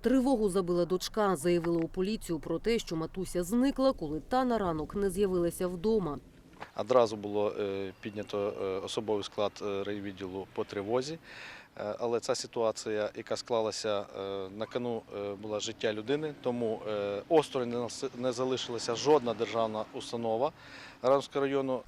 Тривогу забила дочка. Заявила у поліцію про те, що матуся зникла, коли та на ранок не з'явилася вдома. Одразу було е, піднято е, особовий склад е, райвідділу по тривозі. Але ця ситуація, яка склалася на кону, була життя людини, тому осторонь нас- не залишилася жодна державна установа Рамського району.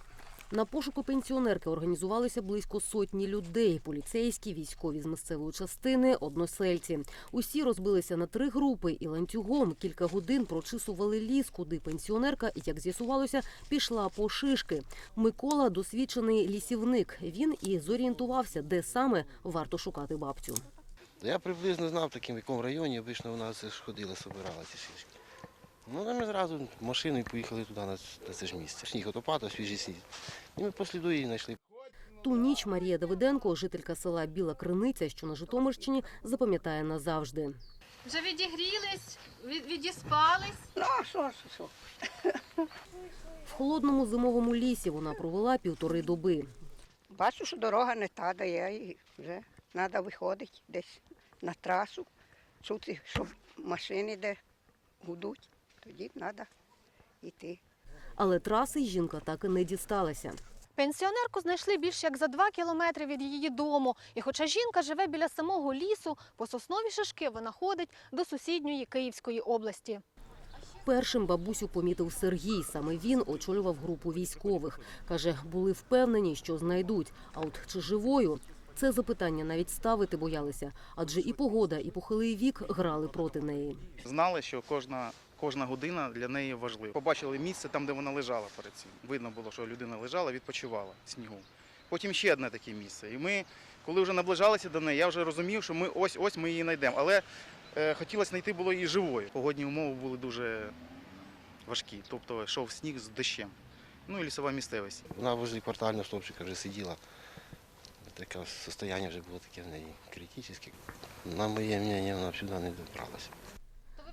На пошуку пенсіонерки організувалися близько сотні людей: поліцейські, військові з місцевої частини, односельці. Усі розбилися на три групи і ланцюгом кілька годин прочисували ліс, куди пенсіонерка, як з'ясувалося, пішла по шишки. Микола досвідчений лісівник. Він і зорієнтувався, де саме варто шукати бабцю. Я приблизно знав, таким, в якому районі обично вона ходила, збирала ці шишки. Ну, ми зразу машиною поїхали туди на, це ж місце. Сніг от опадав, свіжий сніг. І ми по сліду її знайшли. Ту ніч Марія Давиденко, жителька села Біла Криниця, що на Житомирщині, запам'ятає назавжди. Вже відігрілись, від, відіспались. Ну, а що, що, що? В холодному зимовому лісі вона провела півтори доби. Бачу, що дорога не та, де я і вже треба виходити десь на трасу, чути, щоб машини де гудуть, тоді треба йти. Але траси жінка так і не дісталася. Пенсіонерку знайшли більш як за два кілометри від її дому. І хоча жінка живе біля самого лісу, по соснові шишки вона ходить до сусідньої Київської області. Першим бабусю помітив Сергій. Саме він очолював групу військових. Каже, були впевнені, що знайдуть. А от чи живою? Це запитання навіть ставити боялися, адже і погода, і похилий вік грали проти неї. Знали, що кожна, кожна година для неї важлива. Побачили місце там, де вона лежала перед цим. Видно було, що людина лежала, відпочивала в снігу. Потім ще одне таке місце. І ми, коли вже наближалися до неї, я вже розумів, що ми ось ось ми її знайдемо. Але е, хотілося знайти було її живою. Погодні умови були дуже важкі. Тобто йшов сніг з дощем. Ну і лісова місцевість. Вона возле квартального стовпчика вже сиділа. Таке состояние вже було таке в неї критичне. На моє мнение, вона сюди не добралася.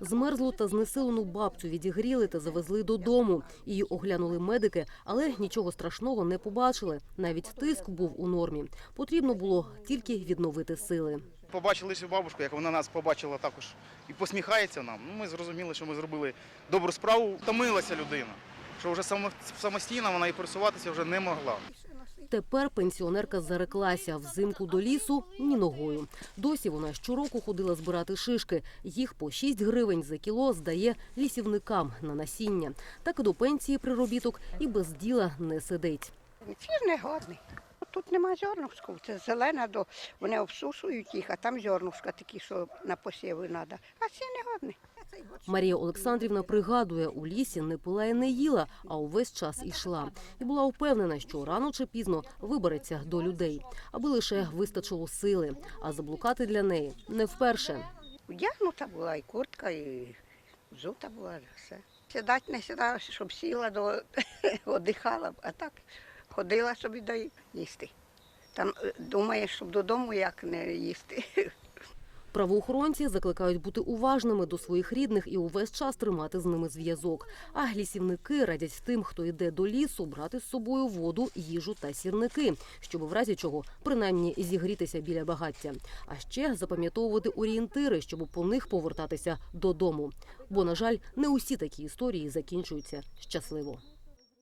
Змерзлу та знесилену бабцю відігріли та завезли додому. Її оглянули медики, але нічого страшного не побачили. Навіть тиск був у нормі. Потрібно було тільки відновити сили. Побачили бабушку, як вона нас побачила також і посміхається нам. Ну, ми зрозуміли, що ми зробили добру справу. Втомилася людина, що вже самостійно вона і пересуватися вже не могла. Тепер пенсіонерка зареклася взимку до лісу ні ногою. Досі вона щороку ходила збирати шишки. Їх по 6 гривень за кіло здає лісівникам на насіння. Так і до пенсії приробіток і без діла не сидить. Фір не годний. Тут нема зернушка, це зелена, до вони обсушують їх, а там зернушка такі, що на посіви треба. А ці не годні. Марія Олександрівна пригадує, у лісі не пила і не їла, а увесь час ішла. І була впевнена, що рано чи пізно вибереться до людей, аби лише вистачило сили. А заблукати для неї не вперше. Вдягнута була і куртка, і взута була, все. Сідати не сідала, щоб сіла, до... віддихала, а так ходила собі до їсти. Там е, думаєш, щоб додому як не їсти. Правоохоронці закликають бути уважними до своїх рідних і увесь час тримати з ними зв'язок. А лісівники радять тим, хто йде до лісу, брати з собою воду, їжу та сірники, щоб в разі чого принаймні зігрітися біля багаття. А ще запам'ятовувати орієнтири, щоб по них повертатися додому. Бо, на жаль, не усі такі історії закінчуються щасливо.